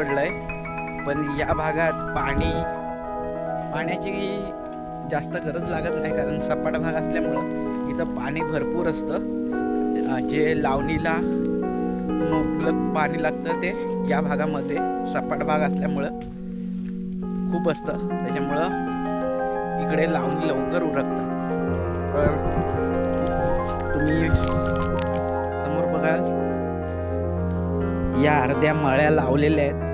पडलं आहे पण या भागात पाणी पाण्याची जास्त गरज लागत नाही कारण सपाट भाग असल्यामुळं इथं पाणी भरपूर असतं. जे लावणीला मुबलक पाणी लागतं ते या भागामध्ये सपाट भाग असल्यामुळं खूप असतं. त्याच्यामुळं इकडे लावणी लवकर उरकतात. तर तुम्ही समोर बघाल या अर्ध्या मळ्या लावलेल्या आहेत.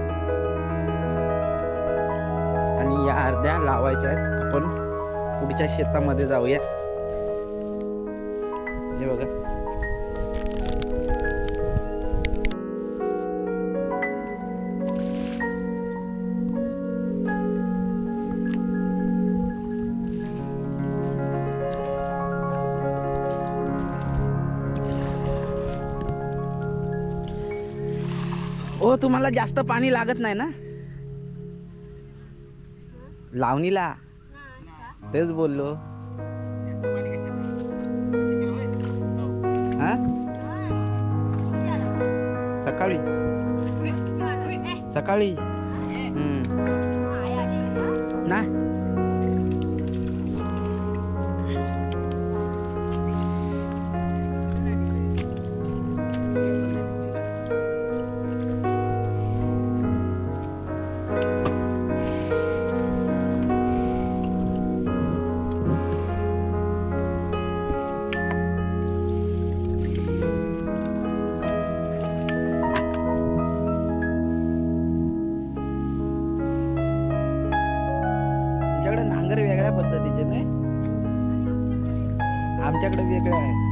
लावायच्या आहेत. आपण पुढच्या शेतामध्ये जाऊया. हे बघा. ओ तुम्हाला जास्त पाणी लागत नाही ना? लावणीला. तेच बोललो. हा? सकाळी. सकाळी. नाही वेगळं आहे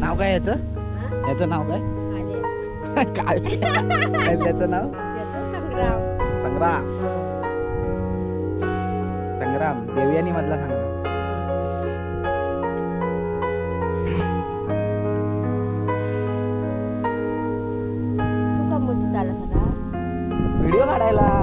नाव काय याचं? याचं नाव काय? काय काय त्याचं नाव? संग्राम. संग्राम. देवयानी मधला संग्राम व्हिडिओ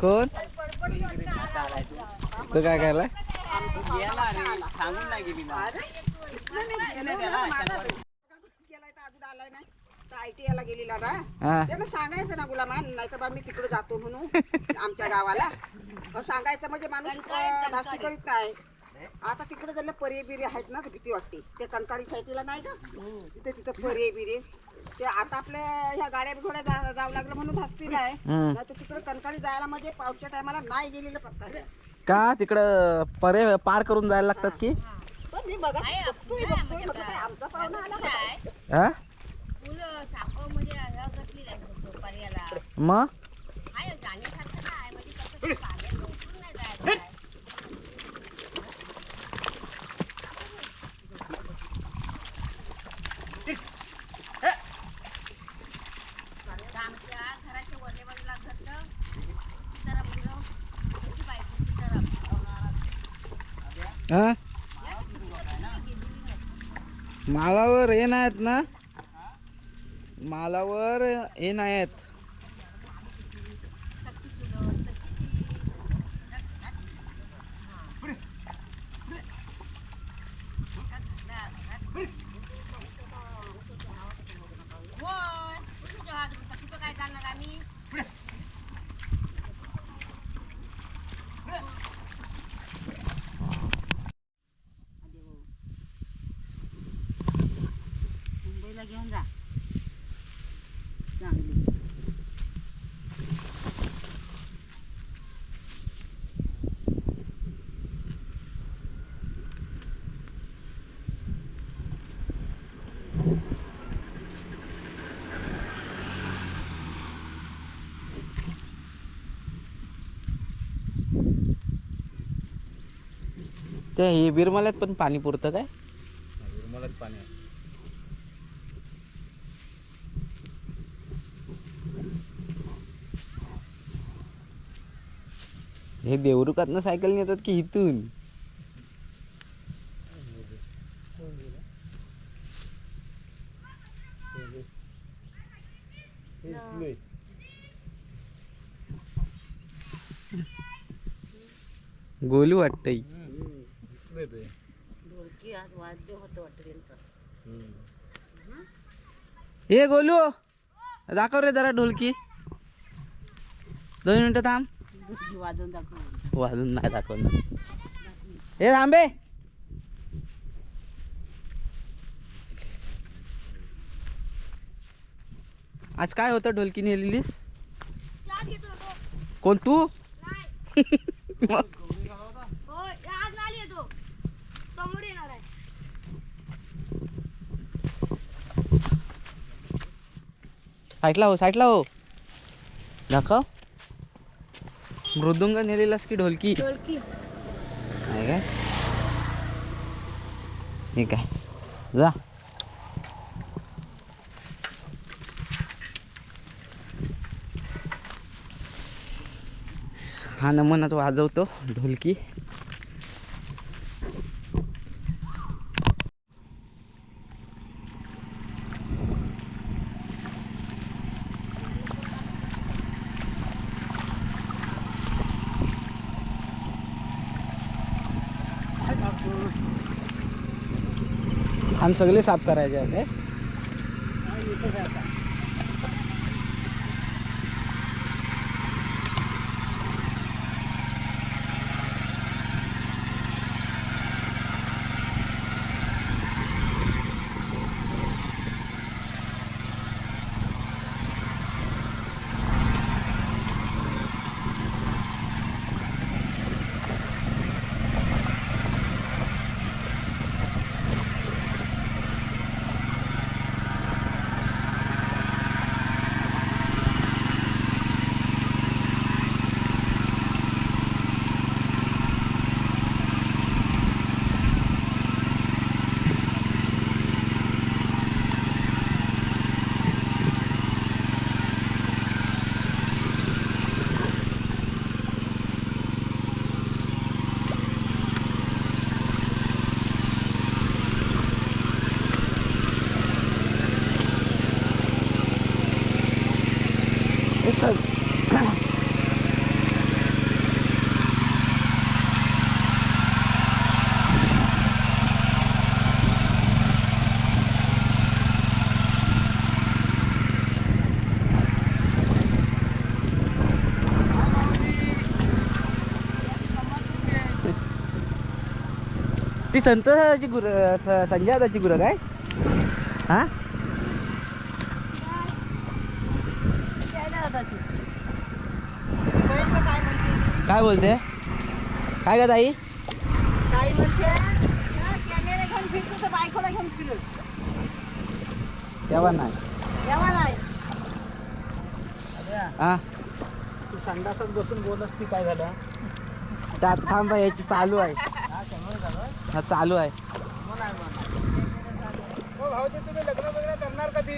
कोण? तो काय करायला? आयटीआयला गेलेला ना. हा. त्याला सांगायचं ना गुलामान नाही तर बा मी तिकडे जातो म्हणून आमच्या गावाला. सांगायचं म्हणजे माणूस धास्ती करीत नाही आता तिकडे जर पर्याय बिरे आहेत ना भीती वाटते. ते कणकाळी साईडला नाही का? तिथे तिथं पर्याय बिरे ते आता आपल्या ह्या गाड्या घोड्या जा- जावं लागलं म्हणून नाही. हम्म. नाही तर तिकडे कणकाळी जायला म्हणजे पावसाच्या टायमाला नाही गेलेलं पत्ता का? तिकडं परे पार करून जायला लागतात की? पण हे मी बघा बघतोय बघतोय म्हटलं काय? आमचा पाहुणा आला का काय? हा? फुलं पर्याला. मग? आहे जाण्यासारखं म्हणजे कसं ते उतरून नाही जायचं आहे. आता आमच्या घराच्या वरल्या बाजूला घरचं सीताराम गुरव, त्याची बायको सीताराम. हा? नाही. मालावर हे नाहीत ना? मालावर हे नाही आहेत काय करणार आम्ही मुंबईला घेऊन जा चांगली ते हे बिरमल्यात पण पाणी पुरतं काय? पाणी हे देवरुकातनं सायकल नेतात की इथून? गोलू वाटतंय. ढोलकी आज वाद्य होतं वाटतं त्यांचं हे गोलू दाखव रे जरा ढोलकी. दोन मिनिटं थांब. ढोलकी वाजवून दाखव. वाजून नाही दाखवणार हे थांबे. आज काय होतं ढोलकी नेलेलीस कोण तू? साईटला हो साईटला हो. दाखव. मृदुंग नेलेलास की ढोलकी? ढोलकी. नाही काय? ठीक आहे जा. हा नमनात वाजवतो ढोलकी. आणि सगळे साफ करायचे आहे. ती संत गुर संजयादाची गुरं काय? हा? काय बोलते? काय गा ताई? तेव्हा नाही. नाही तू संडासात बसून बोलत ती काय झालं? त्यात थांबा याची चालू आहे. हा चालू आहे. कधी?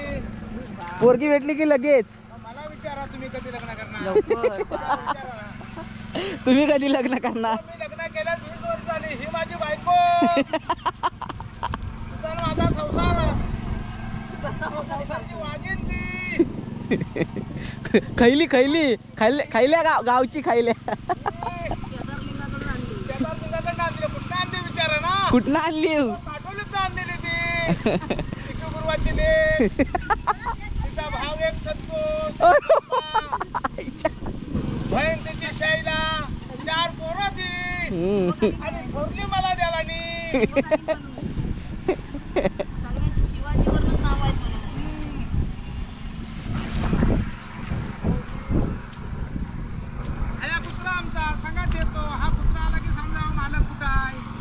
पोरगी भेटली की लगेच? मला विचारा तुम्ही कधी लग्न करणार. विचारा. ना. तुम्ही कधी लग्न करणार मी लग्न केल्यास वीस वर्ष झाली ही माझी बायको तुझा आणि माझा संसार संसारची वागीन ती खैली खैली खैले खैल्या गाव गावची खैल्या त्याला तुझ्याकडनं आणली कुठं आणली कुठनं आणली आणलेली ती. विष्णू गुरुवाची लेक तिचा भाव एक संतोष. बहीण तिची शैला चार पोरं ती. आणि मला द्याला नी.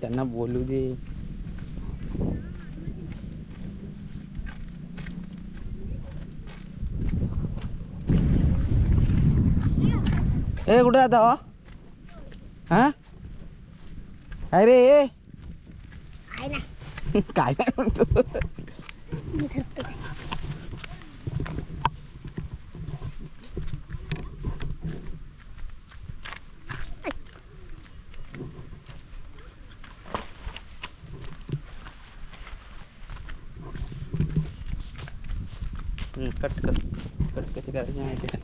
त्यांना बोलू दे. ए कुठं आता हो? हा? अरे ए. काय काय म्हणतो? कट कर कट कशी करायची माहिती आहे?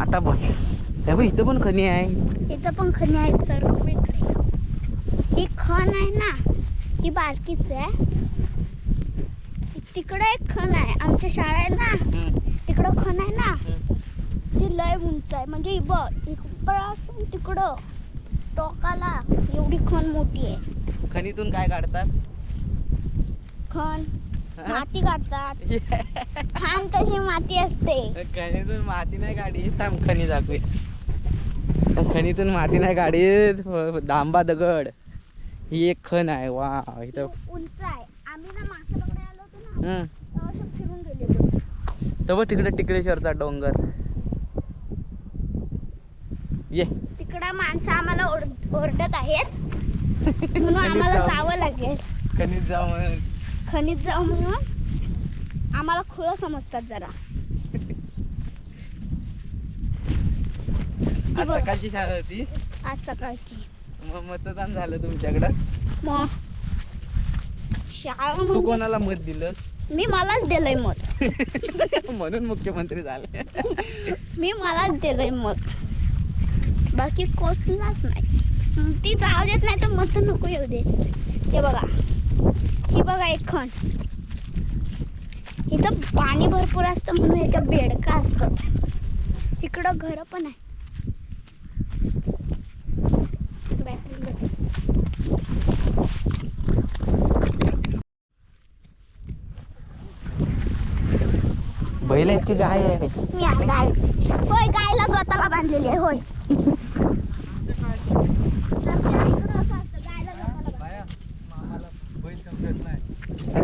आता बघ इथं पण खणी आहे. इथं पण खणी आहेत सर्वीकडे ही खण आहे ना ही बारकीच आहे. तिकडे एक खण आहे. आमच्या शाळा आहे ना तिकडं खण आहे ना. ती लय उंच आहे. म्हणजे ही बघ इकडं तिकडं. टोकाला एवढी खण मोठी आहे. खणीतून काय काढतात? खण. हा? माती काढतात. खान तशी माती असते. खणीतून माती नाही काढी थांब खणी दाखवे. खणीतून माती नाही काढी दांबा दगड. ही एक खण आहे. वा इथं उंच आहे. आम्ही ना मासे पकडायला आलो होतो ना फिरून तर बघ तिकडे टिकलेश्वरचा डोंगर. ये. तिकडं माणसं आम्हाला ओरड- ओरडत आहेत. म्हणून आम्हाला. जावं. लागेल. खणीत जाऊ म्हणून. खनिज जाऊ म्हणून आम्हाला खुलं समजतात जरा. आज बघ. सकाळची शाळा होती. आज सकाळची. मग मतदान झालं तुमच्याकडं. मग? शाळा तू म्हणजे कोणाला मत दिलं? मी मलाच दिलंय मत. म्हणून मुख्यमंत्री झाले. मी मलाच दिलंय मत. बाकी कोचलाच नाही. ती जाऊ देत नाही तर मत नको येऊ दे हे बघा. ही बघा एक खण. इथं पाणी भरपूर असतं म्हणून ह्याच्या बेडका असतात. इकडं घर पण आहे. बैल आहेत की गाय आहे होय गायला स्वतःला बांधलेली आहे होय.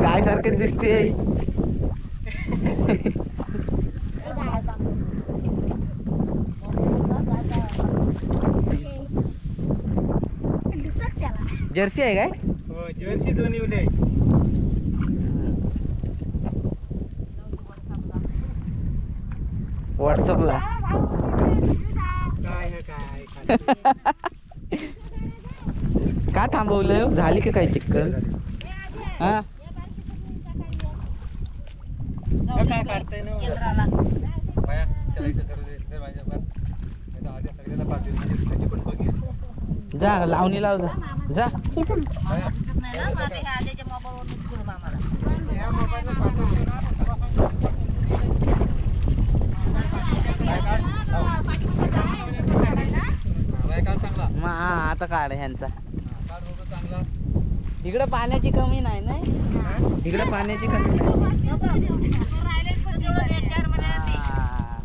गाय सारखेच दिसते. हे. हे. जर्सी आहे काय हो जर्सी दोन्ही उले व्हॉट्सअपला काय हे काय खाली. का थांबवलं? झाली का काय चिक्कल? हा? काय काढताय म्हणजे त्याची पण बघी. जा लावणी लाव जा. जा इथं बाया दिसत नाही ना मग आता हे आल्याच्या मोबाईलवर दिसतो आम्हाला ह्या मोबाईलला पाठवते ना बाया काढ चांगला मग हा आता काढ ह्यांचा हा, इकडे पाण्याची कमी नाही ना इकडे पाण्याची कमी नाही हा.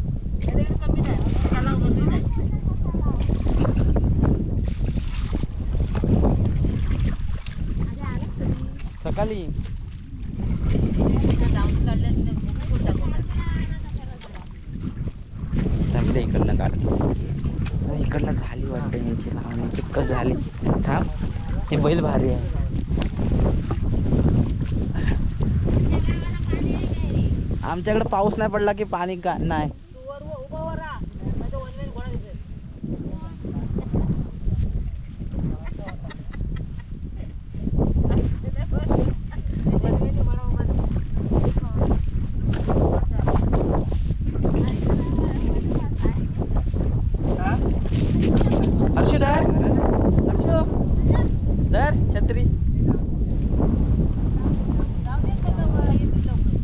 सकाळी. थांबले इकडनं काढ इकडनं झाली वाटतं यांची लावणी चिक्कल झाली. थांब. ते बैल भारी आहे. आमच्याकडे पाऊस नाही पडला की पाणी का नाही तू वर व- उभं वर राहा. नाही तर वनवेल घोडा दिसेल. वनवेल घोडा उभा दिसेल. हर्षू धर हर्षू धर छत्री जाऊ दे ते लोकं, येतील लोकं.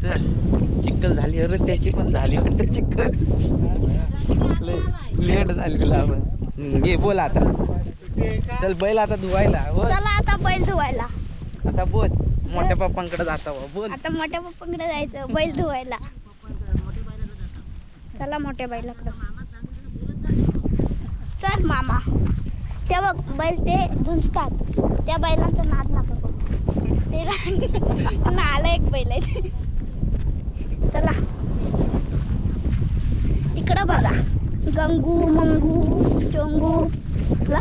चल चिक्कल झाली अरे त्याची पण झाली वाटतं लेट झाली हम्म, घे बोल आता. चल बैल आता धुवायला चला आता बैल धुवायला. आता बोल मोठ्या पप्पांकडे जाता बा, बोल. आता मोठ्या पप्पांकडे जायचं बैल धुवायला. चला मोठ्या बैलाकडं. चल मामा. ते बघ बैल ते झुंजतात त्या बैलांचा नाद नका ते नाला एक बैल आहे. चला. इकडं बघा. गंगू मंगू चोंगू.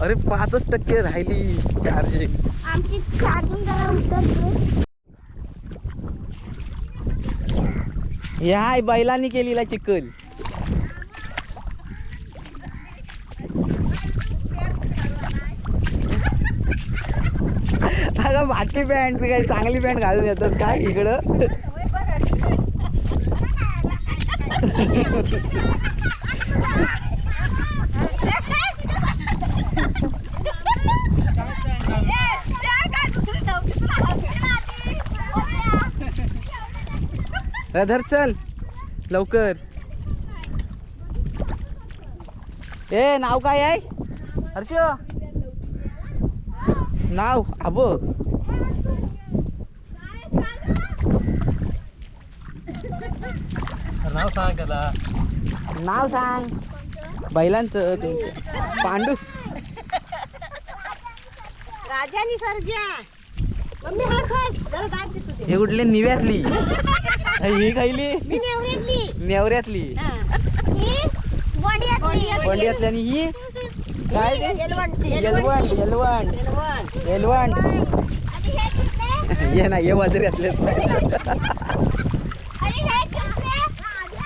अरे पाचच टक्के राहिली चार्जिंग आमची चार्जिंग जरा उतरते या हाय बैलांनी केलेला चिकल अगं पॅन्ट पॅन्ट काही चांगली पॅन्ट घालून येतात काय इकडं? धर चल. लवकर. ए नाव काय आहे? हर्ष? नाव अबो नाव सांग त्याला नाव सांग. बैलांचं तुमचं पांडू. राजा आणि सरजा. मम्मी हस जरा दे हे कुठले निव्यातली? ही खायली? मी नेवरीतली नेवऱ्यातली. ही. वडियातली. बंडियातली आणि ही? काय ते? येलवण येलवण येलवण येलवण आणि हे कुठले? ये ना ये वाजऱ्यातलेच हे?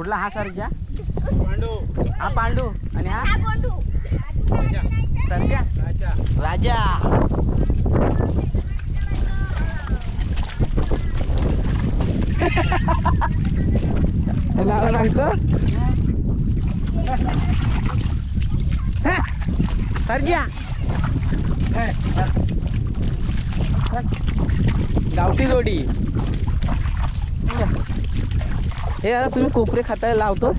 कुठला हा सरजा पांडू. हा पांडू आणि हा? हा गोंडू. राजा. सरजा राजा. राजा. हे नाव सांगतो हा, सरजा गावठी जोडी. हे आता तुम्ही कोपरे खाताय लावतो.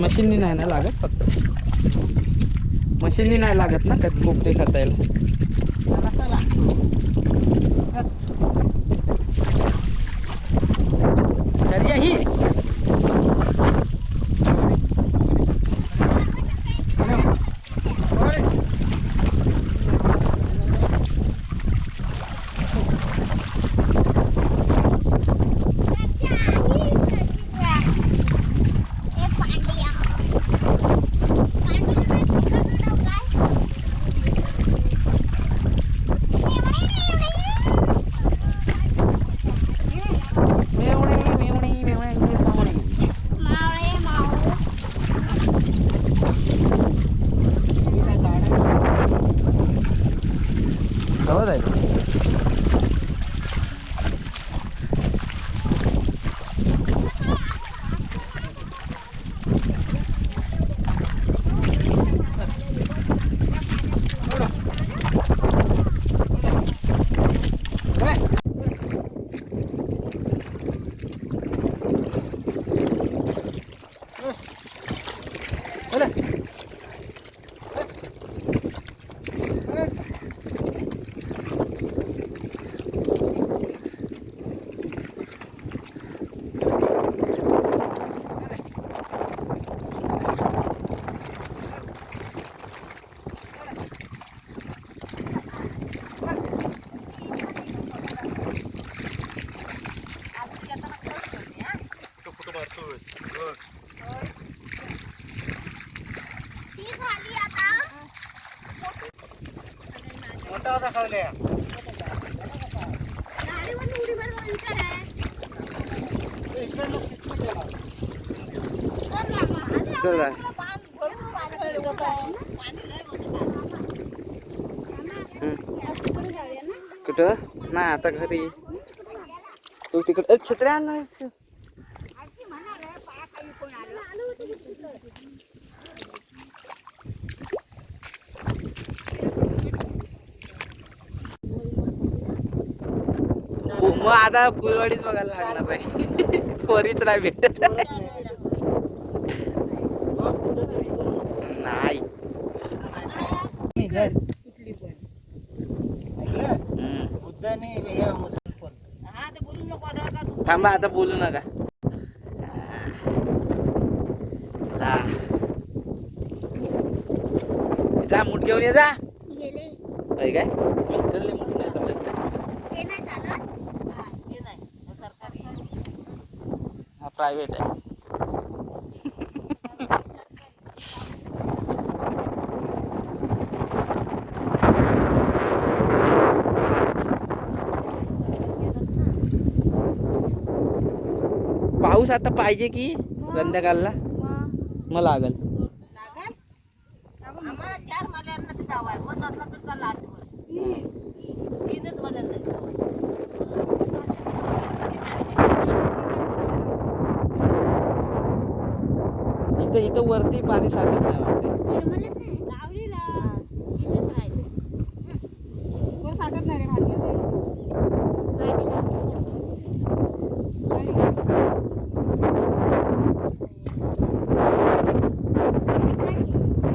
मशीननी नाही ना लागत फक्त. मशीननी नाही लागत ना का कोपरे खातायला. ही. चल कुठं? नाही आता घरी. तू तिकडे छत्र्या मग आता कुलवाडीच बघायला लागणार नाही. पोरीच नाही भेटत. नाही. बोलू नको आता थांबा आता बोलू नका. जा मूठ घेऊन ये जा गेले होय काय इकडले मूठ नाही चालत का? हे नाही चालत हे नाही हे सरकारी हा प्रायव्हेट आहे. पाऊस आता पाहिजे की संध्याकाळला मग? लागल लागल.